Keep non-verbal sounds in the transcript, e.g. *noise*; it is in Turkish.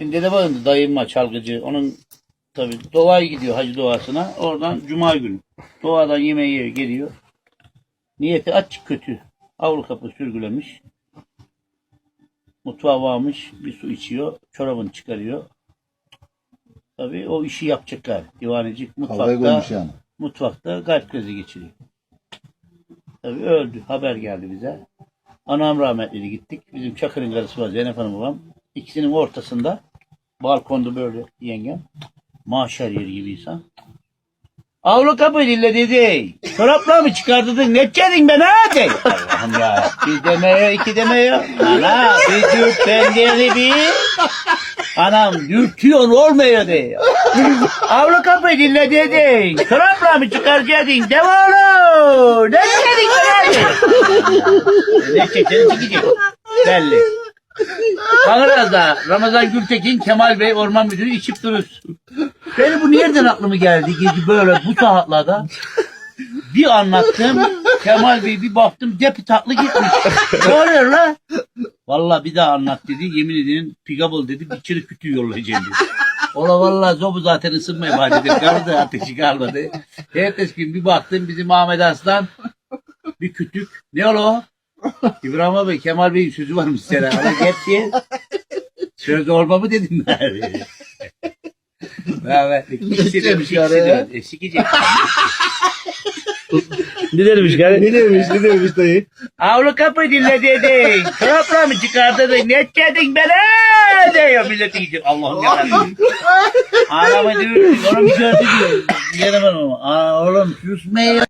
Şimdi dede bakın dayım var çalgıcı. Onun tabi doğaya gidiyor hacı doğasına. Oradan cuma günü. Doğadan yemeği yiyor, geliyor. Niyeti aç kötü. Avlu kapı sürgülemiş. Mutfağa varmış. Bir su içiyor. Çorabını çıkarıyor. Tabi o işi yapacaklar. Divanecik mutfakta, yani. mutfakta kalp krizi geçiriyor. Tabi öldü. Haber geldi bize. Anam rahmetliydi gittik. Bizim Çakır'ın karısı var Zeynep Hanım babam. İkisinin ortasında balkonda böyle yengem. Maşer yeri gibi insan. Avlu kapı dille dedi. Çorapla mı çıkardın? Ne edeceksin ben hadi? Allah'ım ya. Bir demeye iki demeye. Ana bir dürtten dedi bir. Anam dürtüyorsun olmuyor diyor. Avlu kapı dille dedi. Çorapla mı çıkaracaksın? Devolu. Ne edeceksin ben hadi? Ne çekeceksin çıkacak. Belli. Kanıraz'da Ramazan Gültekin Kemal Bey Orman Müdürü içip durursun. Beni bu nereden aklıma geldi gece böyle bu saatlerde bir anlattım Kemal Bey bir baktım depi tatlı gitmiş. Ne oluyor la? Valla bir daha anlat dedi. Yemin ederim pigable dedi. Bir çırık kütüğü yollayacağım dedi. Ola valla zobu zaten ısınmaya başladı. Kaldı ateşi kalmadı. Ertesi gün bir baktım bizim Ahmet Aslan bir kütük. Ne ola o? İbrahim abi Kemal Bey'in sözü varmış sana. Ama gerçi söz olma mı dedim ben. Rahmetli. İkisi demiş, ikisi de. E, sikecek. Ne demiş gari? Ne demiş ne demiş dayı? Avlu kapı dinle dedin. Çorapla mı çıkardın? Ne edeceksin bana? Diyor millet diyecek. Allah'ım yarabbim. *laughs* Ağlama diyor. Onu bir gördü diyor. Yenemem ama. Aa, oğlum susma ya.